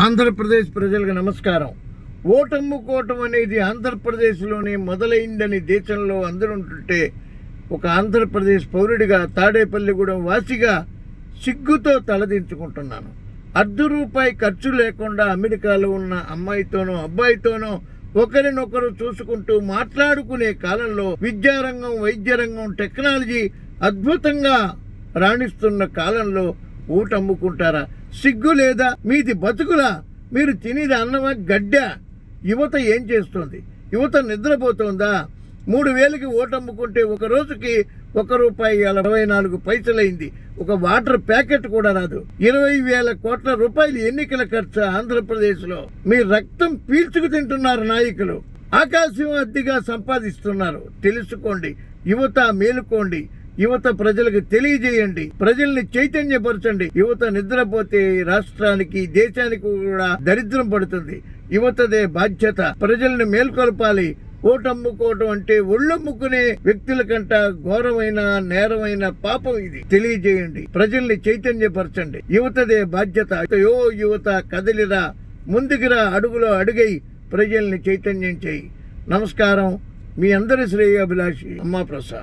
ఆంధ్రప్రదేశ్ ప్రజలకు నమస్కారం. ఓటమ్ముకోవటం అనేది ఆంధ్రప్రదేశ్లోనే మొదలైందని దేశంలో అందరుంటుంటే ఒక ఆంధ్రప్రదేశ్ పౌరుడిగా తాడేపల్లిగూడెం వాసిగా సిగ్గుతో తలదించుకుంటున్నాను. అర్ధ రూపాయి ఖర్చు లేకుండా అమెరికాలో ఉన్న అమ్మాయితోనో అబ్బాయితోనో ఒకరినొకరు చూసుకుంటూ మాట్లాడుకునే కాలంలో విద్యారంగం వైద్య రంగం టెక్నాలజీ అద్భుతంగా రాణిస్తున్న కాలంలో ఊట అమ్ముకుంటారా సిగ్గు లేదా? మీది బతుకులా? మీరు తినేది అన్నమా? గడ్డ. యువత ఏం చేస్తుంది? యువత నిద్రపోతుందా? మూడు వేలకి ఓటమ్ముకుంటే ఒక రోజుకి ఒక రూపాయి అరవై నాలుగు పైసలైంది. ఒక వాటర్ ప్యాకెట్ కూడా రాదు. ఇరవై వేల కోట్ల రూపాయలు ఎన్నికల ఖర్చు ఆంధ్రప్రదేశ్లో. మీ రక్తం పీల్చుకు తింటున్నారు నాయకులు. ఆకాశం అద్దెగా సంపాదిస్తున్నారు. తెలుసుకోండి. యువత మేలుకోండి. యువత ప్రజలకు తెలియజేయండి. ప్రజల్ని చైతన్యపరచండి. యువత నిద్రపోతే రాష్ట్రానికి దేశానికి కూడా దరిద్రం పడుతుంది. యువతదే బాధ్యత. ప్రజల్ని మేల్కొల్పాలి. ఓటమ్ముకోవటం అంటే ఒళ్ళమ్ముకునే వ్యక్తుల కంట ఘోరమైన నేరమైన పాపం ఇది. తెలియజేయండి. ప్రజల్ని చైతన్యపరచండి. యువతదే బాధ్యత. యో యువత కదిలిరా. ముందుకురా అడుగులో అడుగై. ప్రజల్ని చైతన్యం చేయి. నమస్కారం. మీ అందరి శ్రేయాభిలాషి అమ్మా ప్రసాద్